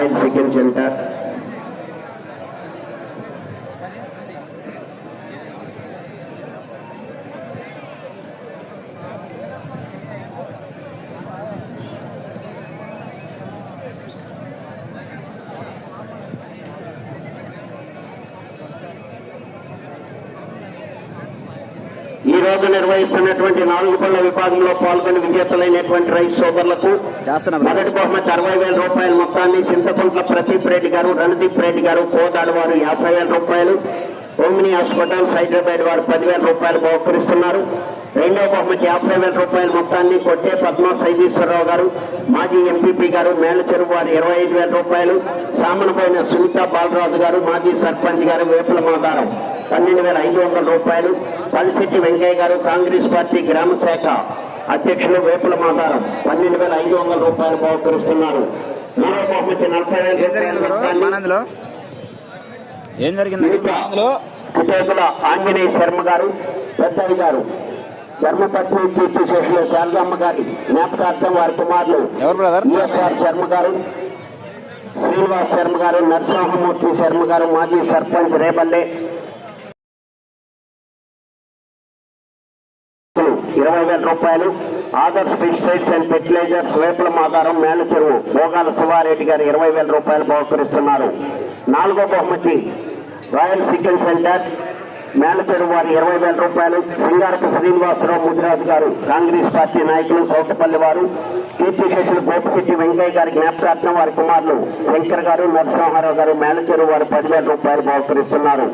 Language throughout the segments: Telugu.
రాయల్ చికెన్ నిర్వహిస్తున్నటువంటి నాలుగు పళ్ళ విభాగంలో పాల్గొని విజేతలైనటువంటి రైతు సోదరులకు మొదటి బహుమతి అరవై వేల రూపాయల మొత్తాన్ని చింతకుంట్ల ప్రదీప్ రెడ్డి గారు రణదీప్ రెడ్డి గారు కోదాడు వారు యాభై వేల రూపాయలు ఓమిని హాస్పిటల్స్ హైదరాబాద్ వారు పదివేల రూపాయలు బహుకరిస్తున్నారు. రెండో బహుమతి యాభై వేల రూపాయల మొత్తాన్ని కొట్టే పద్మ సైదీశ్వరరావు గారు మాజీ ఎంపీపీ గారు మేళచెరువు వారు ఇరవై ఐదు వేల రూపాయలు సామనపోయిన సునీత బాలరాజు గారు మాజీ సర్పంచ్ గారు వేపుల మాదారం. పన్నెండు వేల ఐదు వందల రూపాయలు. పలిశెట్టి వెంకయ్య గారు కాంగ్రెస్ పార్టీ గ్రామ శాఖ అధ్యక్షులు వేపుల మాదారం పన్నెండు వేల ఐదు వందల రూపాయలు బహుకరిస్తున్నారు. మూడో బహుమతి నలభై వేల ఏం జరిగింది కుటేకుల ఆంజనేయ శర్మ గారు పెద్దయ్య గారు ధర్మపత్ని కీర్తి శేషులు శారదమ్మ గారి జ్ఞాపకార్థం వారి కుమారులు ఎవరు బ్రదర్? ఈఎస్ఆర్ శర్మ గారు శ్రీనివాస్ శర్మ గారు నరసింహమూర్తి శర్మ గారు మాజీ సర్పంచ్ రేపల్లె ఇరవై వేల రూపాయలు. ఆదర్శ్ పెస్టిసైడ్స్ అండ్ ఫెర్టిలైజర్స్ వేపుల మాదారం మేల చెరువు భోగాల శివారెడ్డి గారు ఇరవై వేల రూపాయలు బహుకరిస్తున్నారు. నాలుగో బహుమతి రాయల్ చికెన్ సెంటర్ మేల చెరువు వారి ఇరవై వేల రూపాయలు. సింగారపు శ్రీనివాసరావు ముదిరాజు గారు కాంగ్రెస్ పార్టీ నాయకులు సౌటపల్లి వారు కీర్తిశేషులు గోపిశెట్టి వెంకయ్య గారి జ్ఞాపకార్థం వారి కుమారులు శంకర్ గారు నరసింహారావు గారు మేల చెరువు వారు పదివేల రూపాయలు బహుకరిస్తున్నారు.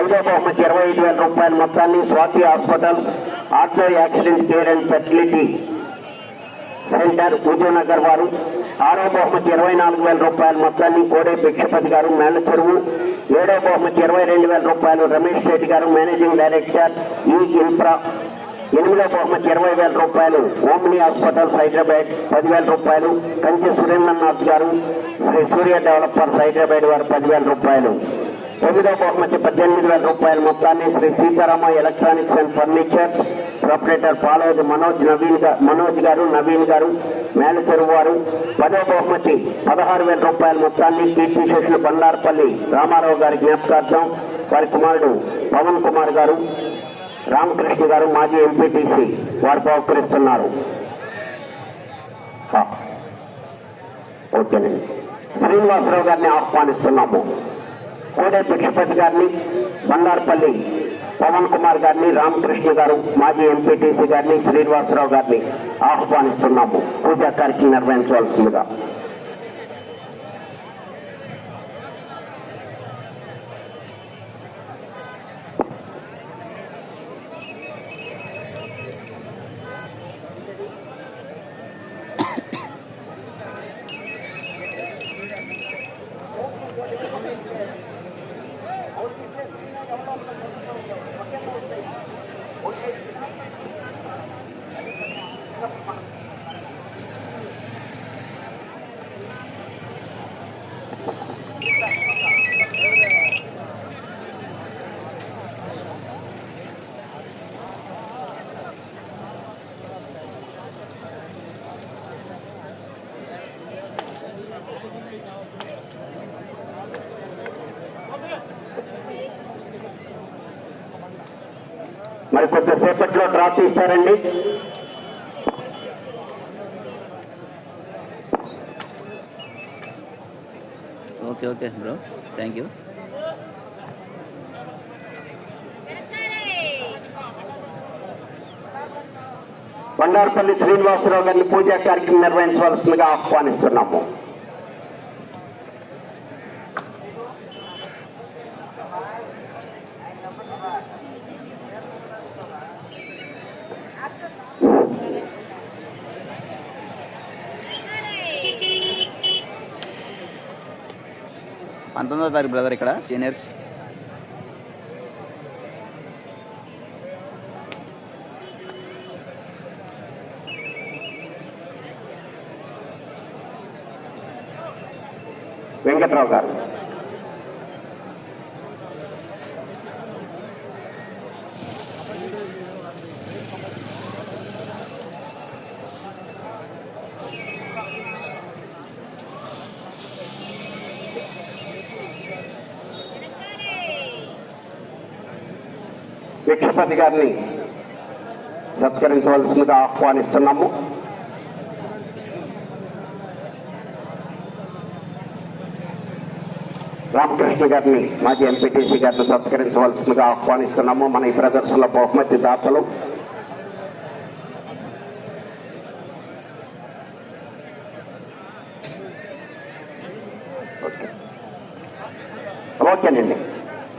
ఐదో బహుమతి ఇరవై ఐదు వేల రూపాయల మొత్తాన్ని Swathi hospitals ortho accident care and fertility centre Ujayanagar వారు. ఆరో బహుమతి ఇరవై నాలుగు వేల రూపాయల మొత్తాన్ని కోడే భిక్షపతి గారు మేళ్ళ చెరువు. ఏడో బహుమతి ఇరవై రెండు వేల రూపాయలు రమేష్ రెడ్డి గారు మేనేజింగ్ డైరెక్టర్ ఈ ఇన్ఫ్రా. ఎనిమిదో బహుమతి ఇరవై వేల రూపాయలు ఓమిని హాస్పిటల్స్ హైదరాబాద్. పదివేల రూపాయలు కంచె సురేంద్రనాథ్ గారు. శ్రీ సూర్య డెవలపర్స్ హైదరాబాద్ వారు పదివేల రూపాయలు. తొమ్మిదో బహుమతి పద్దెనిమిది వేల రూపాయల మొత్తాన్ని Sri Seetharama electronics and furnitures proprietor Paloju Manoj Naveen Manoj గారు నవీన్ గారు మేనేజర్ వారు. పదో బహుమతి పదహారు వేల రూపాయల మొత్తాన్ని కీర్తి శేషులు బండార్పల్లి రామారావు గారి జ్ఞాపకార్థం వారి కుమారుడు పవన్ కుమార్ గారు రామకృష్ణ గారు మాజీ ఎంపీటీసీ వారు బహుకరిస్తున్నారు. ఓకేనండి. శ్రీనివాసరావు గారిని ఆహ్వానిస్తున్నాము. కోడే భిక్షపతి గారిని బండార్పల్లి పవన్ కుమార్ గారిని రామకృష్ణ గారు మాజీ ఎంపీటీసీ గారిని శ్రీనివాసరావు గారిని ఆహ్వానిస్తున్నాము. పూజా కార్యక్రమం నిర్వహించవలసిందిగా. మరి కొద్దిసేపట్లో draw తీస్తారండి. Okay okay bro. Thank you Bandarpalli Srinivasarao గారిని పూజా కార్యక్రమం నిర్వహించవలసిందిగా ఆహ్వానిస్తున్నాము. పంతొమ్మిదో తారీఖు బ్రదర్ ఇక్కడ సీనియర్స్ వెంకట్రావు గారు. భిక్షపతి గారిని సత్కరించవలసిందిగా ఆహ్వానిస్తున్నాము. రామకృష్ణ గారిని మాజీ ఎంపీటీసీ గారిని సత్కరించవలసిందిగా ఆహ్వానిస్తున్నాము. మన ఈ ప్రదర్శనలో బహుమతి దాతలు. ఓకే. ఓకేనండి.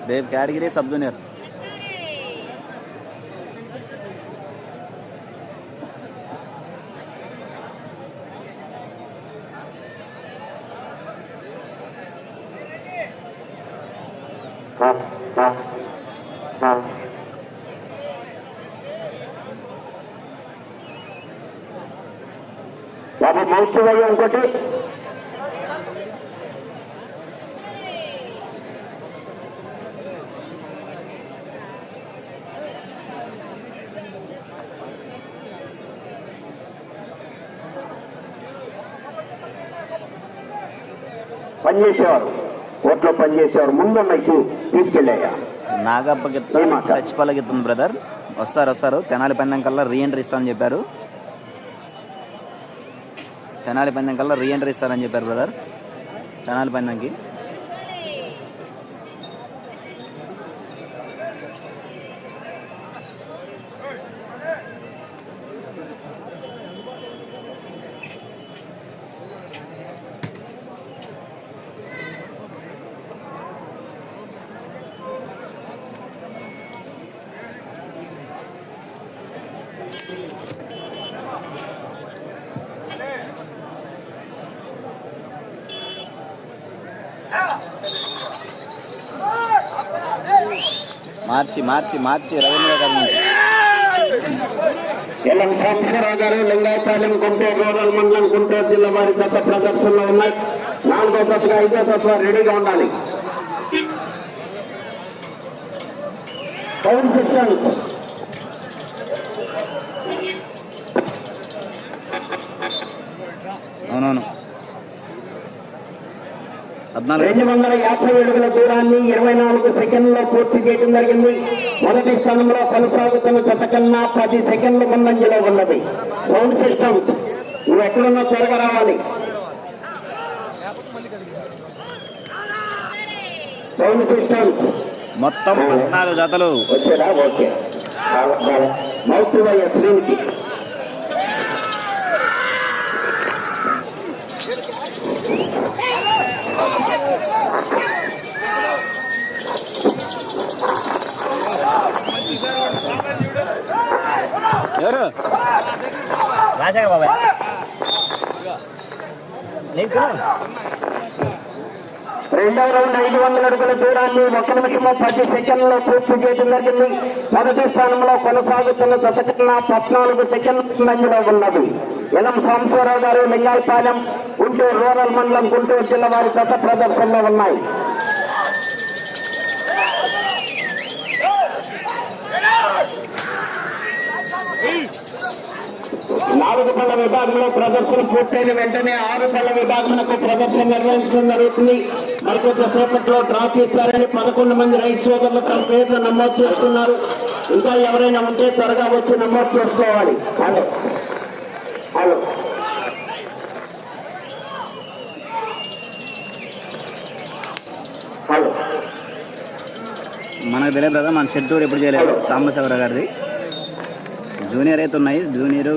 రేపు కేటగిరీ సబ్ జూనియర్. బాబు మౌత్ ఇంకోటి పనిచేసేవారు. ఓట్లో పనిచేసేవారు. ముందున్న ఇటు తీసుకెళ్ళాయా నాగప్ప గిత్తం ఏమాట? టచ్పల్ల గిత్తం బ్రదర్ వస్తారు వస్తారు. తెనాలి పందెం కల్లా రీఎంట్రీ ఇస్తామని చెప్పారు. తెనాలి పందెం కల్లా రీఎంట్రీ ఇస్తారని చెప్పారు బ్రదర్ తెనాలి పందెంకి. మార్చి మార్చి మార్చి రవీంద్ర గారి నుంచి. సాంబశివరావు గారు లింగాయపాలెం గుంటూరు రూరల్ మండలం గుంటూరు జిల్లా వారి గత ప్రదర్శనలో ఉన్నాయి. నాలుగో తత్వ ఐదో తత్వ రెడీగా ఉండాలి. పవన్ సిస్టమ్స్ అవునవును. రెండు వందల యాభై అడుగుల దూరాన్ని ఇరవై నాలుగు సెకండ్లో పూర్తి చేయడం జరిగింది. మొదటి స్థానంలో కొనసాగుతున్న గత కన్నా పది సెకండ్ల ముందంజలో ఉన్నది. సౌండ్ సిస్టమ్స్ నువ్వు ఎక్కడున్నా త్వరగా రావాలి. సౌండ్ సిస్టమ్స్ మొత్తం పద్నాలుగు జతలు. వచ్చారా ఓకే. మౌత్ శ్రీనికి ఎవరు రాజాగా బాబాయ్. రెండవ రౌండ్ ఐదు వందల అడుగుల దూరాన్ని ఒక నిమిషము పది సెకండ్లో పూర్తి చేయడం జరిగింది. మొదటి స్థానంలో కొనసాగుతున్న దశకన్నా పద్నాలుగు సెకండ్ల మధ్యలో ఉన్నది. ఎలం సాంబశివరావు గారు లింగాయపాలెం గుంటూరు రూరల్ మండలం గుంటూరు జిల్లా వారి గత ప్రదర్శనలో ఉన్నాయి. నాలుగు పళ్ళ విభాగంలో ప్రదర్శన పూర్తయిన వెంటనే ఆరు పళ్ళ విభాగంలో ప్రదర్శన నిర్వహించడం జరుగుతుంది. మరికొద్ది సేపట్లో డ్రా చేస్తారని పదకొండు మంది రైతు సోదరులు తమ పేర్లు నమోదు చేసుకున్నారు. ఇంకా ఎవరైనా ఉంటే త్వరగా వచ్చి నమోదు చేసుకోవాలి. హలో. హలో. హలో. మనకు తెలియదు కదా మన షెడ్ టూర్ ఎప్పుడు చేయలేదు. సాంబశివరావు గారిది. జూనియర్ అయితే ఉన్నాయి జూనియర్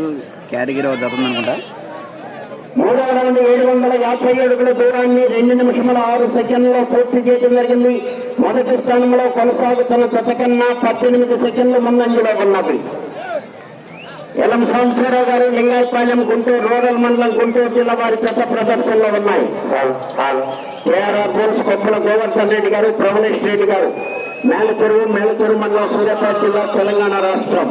కేటగిరీ ఒక అనుకుంటా మూడవ రౌండ్ ఏడు వందల యాభై అడుగుల దూరాన్ని రెండు నిమిషముల ఆరు సెకండ్లో పూర్తి చేయడం జరిగింది. మొదటి స్థానంలో కొనసాగుతున్న గత కన్నా పద్దెనిమిది సెకండ్లు ముందంజలో ఉన్నది. ఎలం సాంబశివరావు గారు లింగాయపాలెం గుంటూరు రూరల్ మండలం గుంటూరు జిల్లా వారి చెత్త ప్రదర్శనలో ఉన్నాయి. ఏఆర్ఆర్ బోల్స్ కొప్పుల గోవర్ధన్ రెడ్డి గారు భువనేష్ రెడ్డి గారు. మేలచెరువు మేలచెరువు మండలం సూర్యాపేట జిల్లా తెలంగాణ రాష్ట్రం.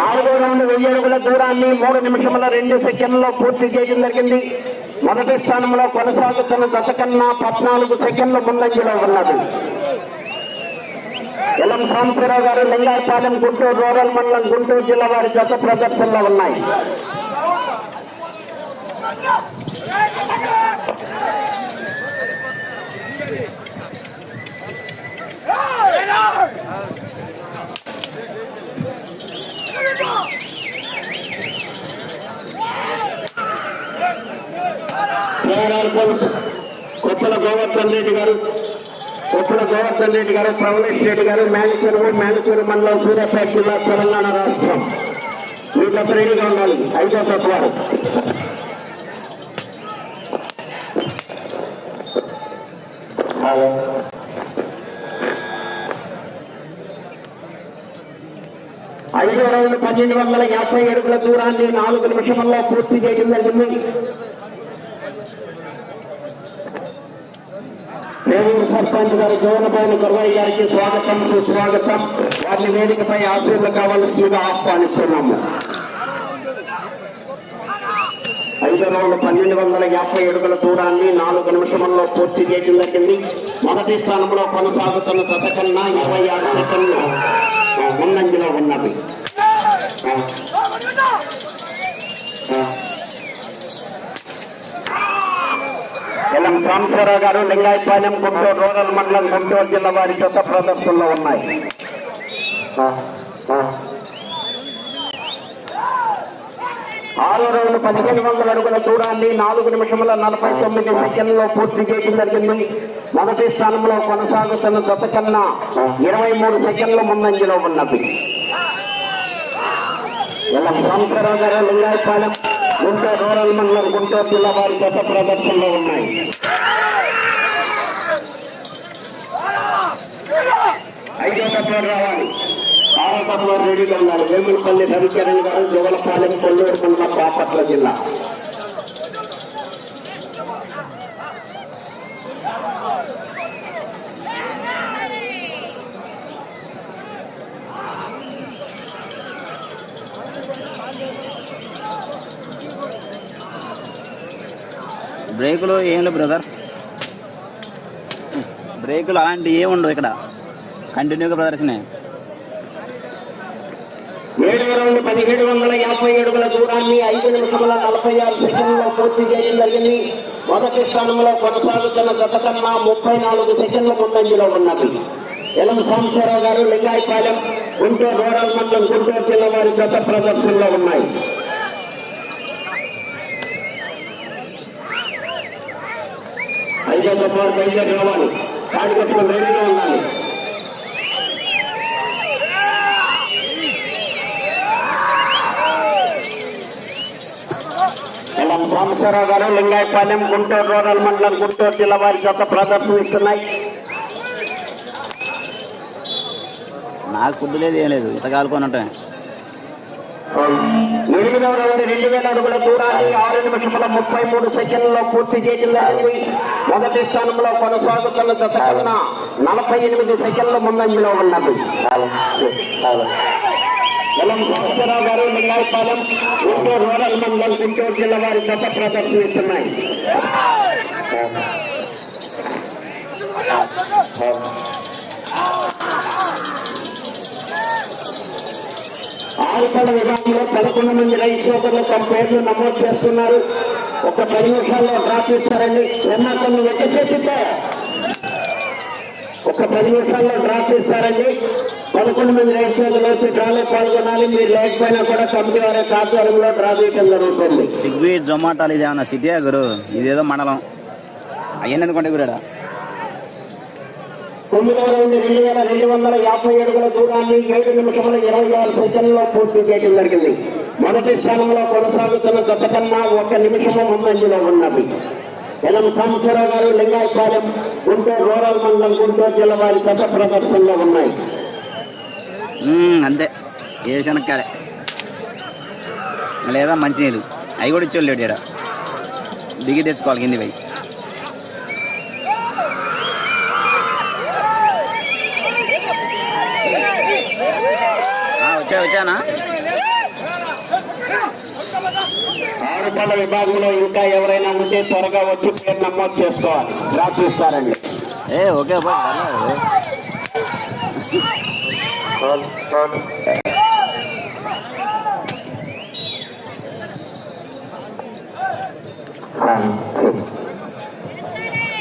నాలుగో రౌండ్ వెయ్యి అడుగుల దూరాన్ని మూడు నిమిషముల రెండు సెకండ్లలో పూర్తి చేయడం జరిగింది. మొదటి స్థానంలో కొనసాగుతున్న గత కన్నా పద్నాలుగు సెకండ్ల ముందంజలో ఉన్నది. ఎలం సాంబశివరావు గారు లింగాయపాలెం గుంటూరు రూరల్ మండలం గుంటూరు జిల్లా వారి జత ప్రదర్శనలో ఉన్నాయి. కొప్పల గోవర్ధన్ రెడ్డి గారు కొప్పల గోవర్ధన్ రెడ్డి గారు ప్రవణేష్ రెడ్డి గారు మేనేజర్ మేనేజర్ మండలం సూర్యాపేట జిల్లా తెలంగాణ రాష్ట్రం. వీళ్ళ రెడీగా ఉండాలి. ఐదో తత్వాలు. ఐదో రౌండ్ పన్నెండు వందల యాభై అడుగుల దూరాన్ని నాలుగు నిమిషంలో పూర్తి చేయడం జరిగింది. పేరూరు సర్పంచ్ గారు జోనబాబు గొర్వయ్య గారికి స్వాగతం సుస్వాగతం. వారిని వేదికపై ఆశీర్లు కావాల్సిందిగా ఆహ్వానిస్తున్నాము. ఐదు రౌండ్ పన్నెండు వందల యాభై అడుగుల దూరాన్ని నాలుగు నిమిషంలో పూర్తి చేయడం జరిగింది. మొదటి స్థానంలో కొనసాగుతున్న గత కన్నా ఇరవై ఆరు సెకండ్లు ముందంజలో ఉన్నది. ఎల్ఎం సాంబశివరావు గారు లింగాయపాలెం గుంటూరు రూరల్ మండలం గుంటూరు జిల్లా వారి జత ప్రదర్శనలో ఉన్నాయి. ఆరో రౌండ్ పదిహేను వందల అడుగుల దూరాన్ని నాలుగు నిమిషముల నలభై తొమ్మిది సెకండ్లో పూర్తి చేయడం జరిగింది. మొదటి స్థానంలో కొనసాగుతున్న గత కన్నా ఇరవై మూడు సెకండ్ల ముందంజలో ఉన్నది. ఇలా సాంబశివరావు గారు లింగాయపాలెం గుంటూరు రూరల్ మండలం గుంటూరు జిల్లా వారి గత ప్రదర్శనలో ఉన్నాయి. ఐదో తత్వాలు రావాలి. ఆరో తత్వాలు రెడీగా ఉన్నారు. వేములపల్లి రవికిరణ్ గారు జవలపాలెం కొల్లూరు మండలం బాపట్ల జిల్లా. బ్రేకులు ఏం లేవు బ్రదర్ బ్రేకులు అలాంటివి ఏమి ఉండవు ఇక్కడ. కంటిన్యూగా ప్రదర్శనే ఏడు రౌండ్ పదిహేడు వందల యాభై అడుగుల దూరాన్ని ఐదు నిమిషముల నలభై ఆరు సెకండ్లో పూర్తి చేయడం జరిగింది. మొదటి స్థానంలో కొనసాగుతున్న గత కన్నా ముప్పై నాలుగు సెకండ్ల ముందంజలో ఉన్నది. ఎలం సాంబశివరావు గారు లింగాయపాలెం గుంటూరు రూరల్ మండలం గుంటూరు జిల్లా వారి గత ప్రదర్శనలో ఉన్నాయి. ఉండాలి. గారు లింగాయపాలెం గుంటూరు రూరల్ మండలం గుంటూరు జిల్లా వారి జత ప్రదర్శనిస్తున్నాయి. నాకు ఫుడ్ లేదు ఏం లేదు. ఇట్లా కాలుకొని ఉంటాయి ఎనిమిదవ రౌండ్ రెండు వేల అడుగుల దూరాన్ని ఆరు నిమిషముల ముప్పై మూడు సెకండ్లో పూర్తి చేయడం జరిగింది. మొదటి స్థానంలో కొనసాగుతున్న జత కన్నా నలభై ఎనిమిది సెకండ్ల ముందంజలో ఉన్నది. ఎలం సాంబశివరావు గారు లింగాయపాలెం గుంటూరు రూరల్ మండలం గుంటూరు జిల్లా వారి జత ప్రదర్శిస్తున్నాయి. ఆల్పడ విభాగంలో పదకొండు మంది రైతులు తమ పేర్లు నమోదు చేస్తున్నారు. ఒక పది నిమిషాల్లో డ్రా చేస్తారండి. ఎన్నో వెంట చేసితే ఒక పది నిమిషాల్లో డ్రాప్ ఇస్తారండి పదకొండు మంది రైతులు వచ్చి డ్రాలో పాల్గొనాలి. మీరు లేకపోయినా కూడా కమిటీ వారి ఆధ్వర్యంలో డ్రా చేయడం జరుగుతుంది. సిగ్వి జొమాటోలు ఇది ఏమన్నా సిటీయా గురు? ఇదేదో మండలం. అయ్యని ఎందుకంటే గురాడా తొమ్మిదవ రౌండ్ రెండు వేల రెండు వందల యాభై అడుగుల దూరాన్ని ఏడు నిమిషముల ఇరవై ఆరు సెకండ్లో పూర్తి చేయడం జరిగింది మొదటి స్థానంలో కొనసాగుతున్న గత కన్నా ఒక నిమిషము ముందంజలో ఉన్నది ఎలం సాంబశివరావు గారు లింగాయపాలెం గుంటూరు రూరల్ మండలం గుంటూరు జిల్లా వారి గత ప్రదర్శనలో ఉన్నాయి అంతే. ఏ శనక్కాలే లేదా మంచినీళ్ళు. అవి కూడా ఇచ్చేవాళ్ళు ఇక్కడ దిగి తెచ్చుకోవాలి కింది పోయి. ఆరుపల్ల విభాగంలో ఇంకా ఎవరైనా ఉంటే త్వరగా వచ్చి పేరు నమోదు చేసుకోవాలి. రాపిస్తారండి ఏ ఓకే బా పర్లేదు.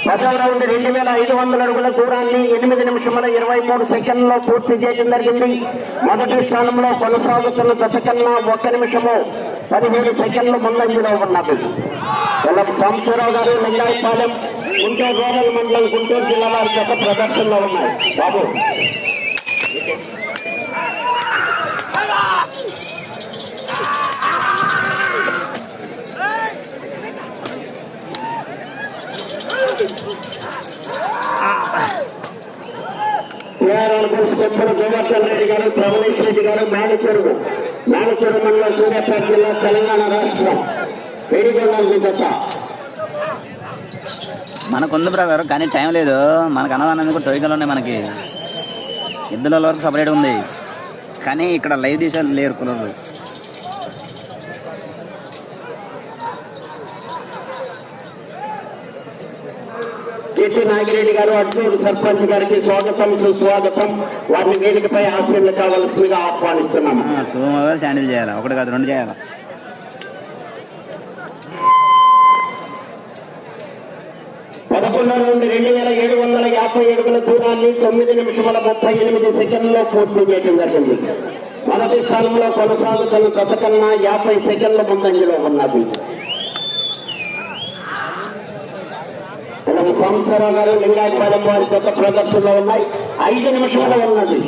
పదవ రౌండ్ రెండు వేల ఐదు వందల అడుగుల దూరాన్ని ఎనిమిది నిమిషముల ఇరవై మూడు సెకండ్లో పూర్తి చేయడం జరిగింది. మొదటి స్థానంలో కొనసాగుతున్న దశ కన్నా ఒక్క నిమిషము పదిహేడు సెకండ్ల ముందంజలో ఉన్నది. ఎల్లం సాంబశివరావు గారు లింగాయపాలెం గుంటూరు రూరల్ మండలం గుంటూరు జిల్లా వారి యొక్క ప్రదర్శనలో ఉన్నాయి. బాబు. టీఆర్ఆర్ పురస్కర్తలు గోవర్ధన్ రెడ్డి గారు ప్రవణేష్ రెడ్డి గారు మేడచెరువు మేడచెరువు మండలం సూర్యాపేట జిల్లా తెలంగాణ రాష్ట్రం. పెరిగొండ దశ మనకుంది బ్రదర్ కానీ టైం లేదు. మనకు అన్నదానం కూడా టోయికలు ఉన్నాయి మనకి. ఇద్దరు వరకు సపరేట్ ఉంది. కానీ ఇక్కడ లైవ్ తీసారు లేరు కులర్లు జెట్టి నాగిరెడ్డి గారు అడ్డూరు సర్పంచ్ గారికి స్వాగతం సుస్వాగతం. వారిని వేదికపై ఆశీర్లు కావాల్సిందిగా ఆహ్వానిస్తున్నాము. హ్యాండిల్ చేయాలి? ఒకటి కాదు రెండు చేయాలి? పదకొండు నుండి రెండు వేల ఏడు వందల యాభై అడుగుల దూరాన్ని తొమ్మిది నిమిషముల ముప్పై ఎనిమిది సెకండ్లో పూర్తి చేయడం జరిగింది. మొదటి స్థానంలో కొనసాగుతున్న దశ కన్నా యాభై సెకండ్ల ముందంజలో ఉన్నది. ఇలాగ సంవత్సరావు గారు లింగాయపాలెం వారి యొక్క ప్రదర్శనలో ఉన్నాయి ఐదు నిమిషాలు ఉన్నది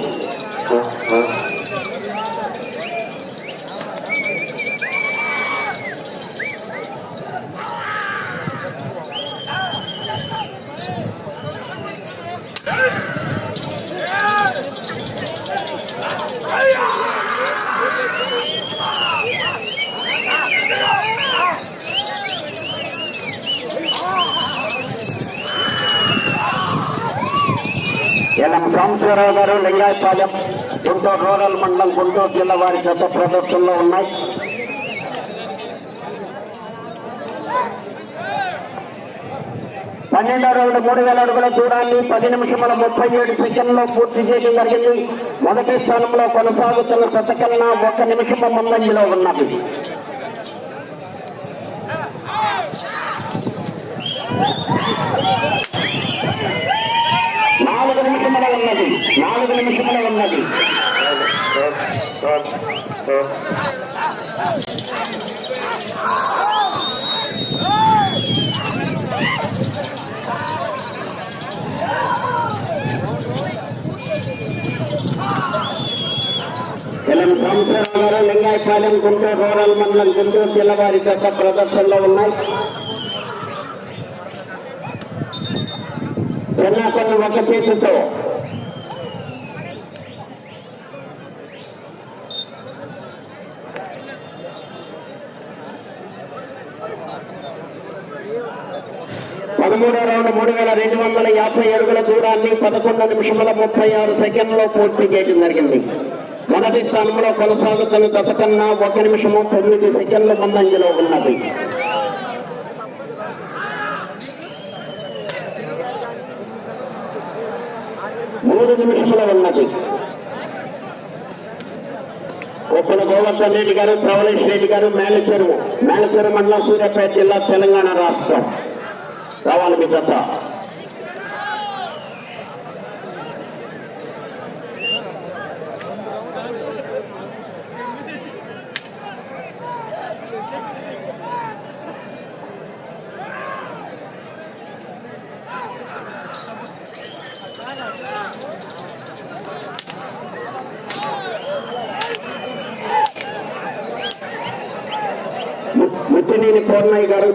ఎల్లం గారు లింగాయపాలెం గుంటూరు రూరల్ మండలం గుంటూరు జిల్లా వారి చేత ప్రదర్శనలో ఉన్నాయి. పన్నెండో రౌండ్ మూడు వేల అడుగుల దూరాన్ని పది నిమిషముల ముప్పై ఏడు సెకండ్లో పూర్తి చేయడం జరిగింది. మొదటి స్థానంలో కొనసాగుతున్న శతకన్నా ఒక్క నిమిషము ముందంజలో ఉన్నది నాలుగు నిమిషముల ఉన్నది నాలుగు నిమిషముల ఉన్నది. ఎల్ఎం సంవత్సరాలు గారు లింగాయపాలెం గుంటూరు రూరల్ మండలం గుంటూరు జిల్లా వారి గత ప్రదర్శనలో ఉన్నాయి. చిన్న కొన్ని ఒక చేతితో. పదమూడో రౌండ్ మూడు వేల రెండు వందల యాభై అడుగుల దూరాన్ని పదకొండు నిమిషముల ముప్పై ఆరు సెకండ్లో పూర్తి చేయడం జరిగింది. మొదటి స్థానంలో కొనసాగుతున్న గత కన్నా ఒక నిమిషము తొమ్మిది సెకండ్ల ముందంజలో ఉన్నది. మూడు నిమిషముల ఉన్నది. ఒక్కల గోవర్ధన్ రెడ్డి గారు ప్రవళేష్ రెడ్డి గారు మేలచెరువు మేలచెరువు మండలం సూర్యాపేట జిల్లా తెలంగాణ రాష్ట్రం. రావాలి మీ చెత్త ముత్తినేని కోర్నయ్య గారు.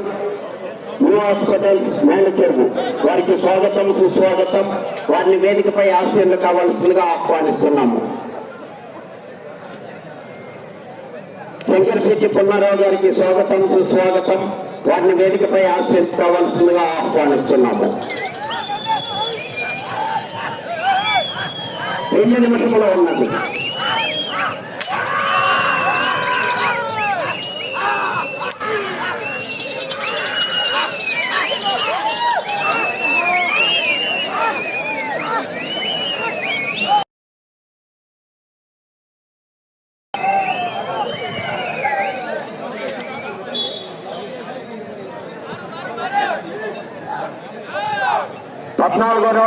న్యూ హాస్పిటల్స్ మేనేజర్ వారికి స్వాగతం సుస్వాగతం. వారిని వేదికపై ఆశీర్లు కావాల్సిందిగా ఆహ్వానిస్తున్నాము శంకర్ శెట్టి పుల్లారావు గారికి స్వాగతం సుస్వాగతం. వారిని వేదికపై ఆశీర్లు కావాల్సిందిగా ఆహ్వానిస్తున్నాము. రెండు నిమిషంలో ఉన్నది.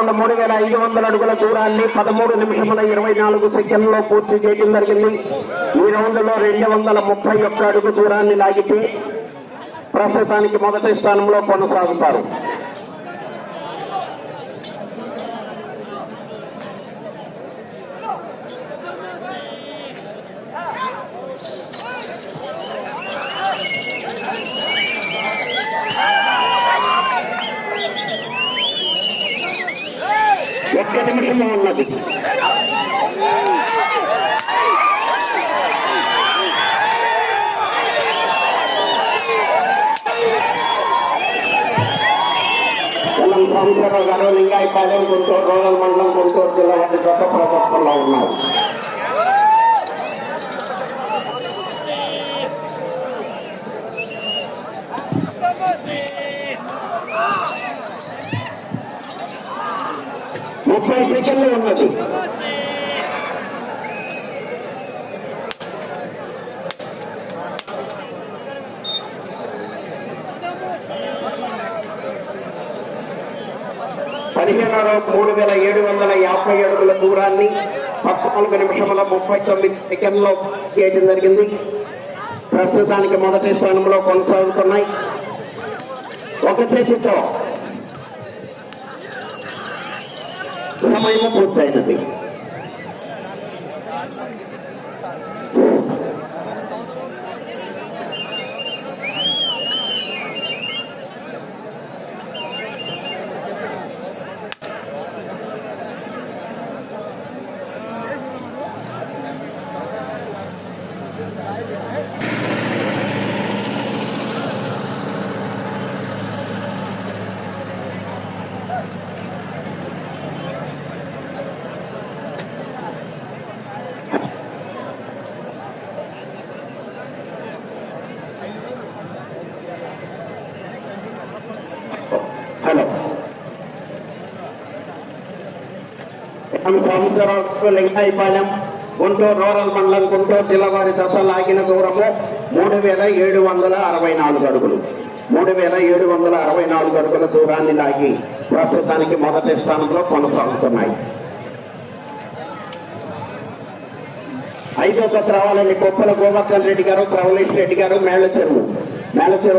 పద్నాలుగో మూడు వేల ఐదు వందల అడుగుల దూరాన్ని పదమూడు నిమిషముల ఇరవై నాలుగు సెకండ్లో పూర్తి చేయడం జరిగింది. ఈ రౌండ్లో రెండు వందల ముప్పై ఒక్క అడుగు దూరాన్ని లాగితే ప్రస్తుతానికి మొదటి స్థానంలో కొనసాగుతారు. ఒక్క నిమిషంలో ఉన్నది ఎల్లం సాంబశివరావు గారు లింగాయపాలెం గుంటూరు రూరల్ మండలం గుంటూరు జిల్లా వారి ముప్పై సెకండ్లు ఉన్నది. పదిహేను మూడు వేల ఏడు వందల యాభై అడుగుల దూరాన్ని పద్నాలుగు నిమిషముల ముప్పై తొమ్మిది సెకండ్లో చేయడం జరిగింది. ప్రస్తుతానికి మొదటి స్థానంలో కొనసాగుతున్నాయి. ఒక చేతితో समाजाला पोहोचायला पाहिजे వంశరాజు లింగాయిపాలెం గుంటూరు రూరల్ మండలం గుంటూరు జిల్లా వారి దశ లాగిన దూరము మూడు వేల ఏడు వందల అరవై నాలుగు అడుగులు. మూడు వేల ఏడు వందల అరవై నాలుగు అడుగుల దూరాన్ని లాగి ప్రస్తుతానికి మొదటి స్థానంలో కొనసాగుతున్నాయి. ఐదో దశ రావాలని కొప్పల గోవర్ధన్ రెడ్డి గారు ప్రవలేష్ రెడ్డి గారు మేళ్ళ చెరువు మేళ్ళ చెరువు